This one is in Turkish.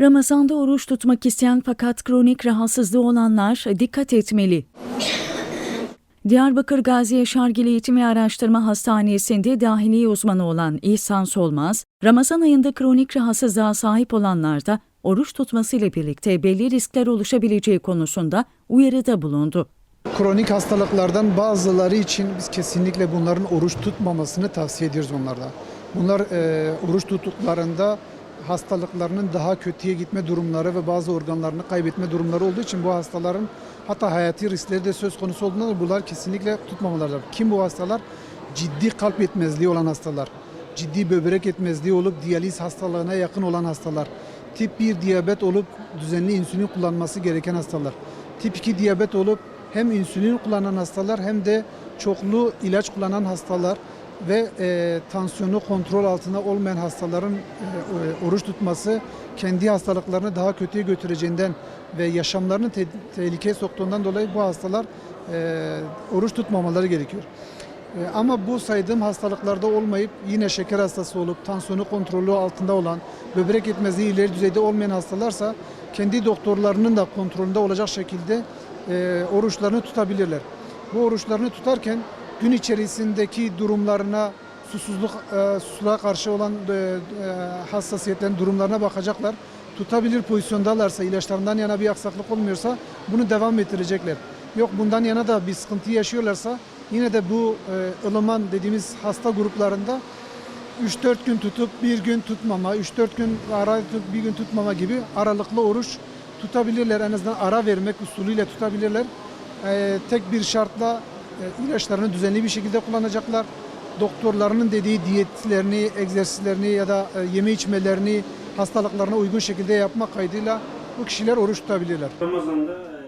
Ramazanda oruç tutmak isteyen fakat kronik rahatsızlığı olanlar dikkat etmeli. Diyarbakır Gazi Yaşargil Eğitim ve Araştırma Hastanesi'nde dahiliye uzmanı olan İhsan Solmaz, Ramazan ayında kronik rahatsızlığa sahip olanlarda oruç tutmasıyla birlikte belli riskler oluşabileceği konusunda uyarıda bulundu. Kronik hastalıklardan bazıları için biz kesinlikle bunların oruç tutmamasını tavsiye ediyoruz onlarda. Bunlar e, oruç tuttuklarında hastalıklarının daha kötüye gitme durumları ve bazı organlarını kaybetme durumları olduğu için bu hastaların hatta hayati riskleri de söz konusu olduğundan bunlar kesinlikle tutmamaları lazım. Kim bu hastalar? Ciddi kalp yetmezliği olan hastalar, ciddi böbrek yetmezliği olup diyaliz hastalığına yakın olan hastalar, tip 1 diyabet olup düzenli insülin kullanması gereken hastalar, tip 2 diyabet olup hem insülin kullanan hastalar hem de çoklu ilaç kullanan hastalar ve e, tansiyonu kontrol altında olmayan hastaların e, oruç tutması kendi hastalıklarını daha kötüye götüreceğinden ve yaşamlarını te- tehlikeye soktuğundan dolayı bu hastalar e, oruç tutmamaları gerekiyor. E, Ama bu saydığım hastalıklarda olmayıp yine şeker hastası olup tansiyonu kontrolü altında olan, böbrek yetmezliği ileri düzeyde olmayan hastalarsa kendi doktorlarının da kontrolünde olacak şekilde e, oruçlarını tutabilirler. Bu oruçlarını tutarken gün içerisindeki durumlarına, susuzluk, e, susuzluğa karşı olan e, e, hassasiyetlerin durumlarına bakacaklar. Tutabilir pozisyondalarsa, ilaçlarından yana bir aksaklık olmuyorsa bunu devam ettirecekler. Yok bundan yana da bir sıkıntı yaşıyorlarsa yine de bu e, ılıman dediğimiz hasta gruplarında 3-4 gün tutup bir gün tutmama, 3-4 gün ara tutup bir gün tutmama gibi aralıklı oruç tutabilirler. En azından ara vermek usulüyle tutabilirler. Ee, tek bir şartla e, ilaçlarını düzenli bir şekilde kullanacaklar. Doktorlarının dediği diyetlerini, egzersizlerini ya da e, yeme içmelerini hastalıklarına uygun şekilde yapmak kaydıyla bu kişiler oruç tutabilirler. Ramazan'da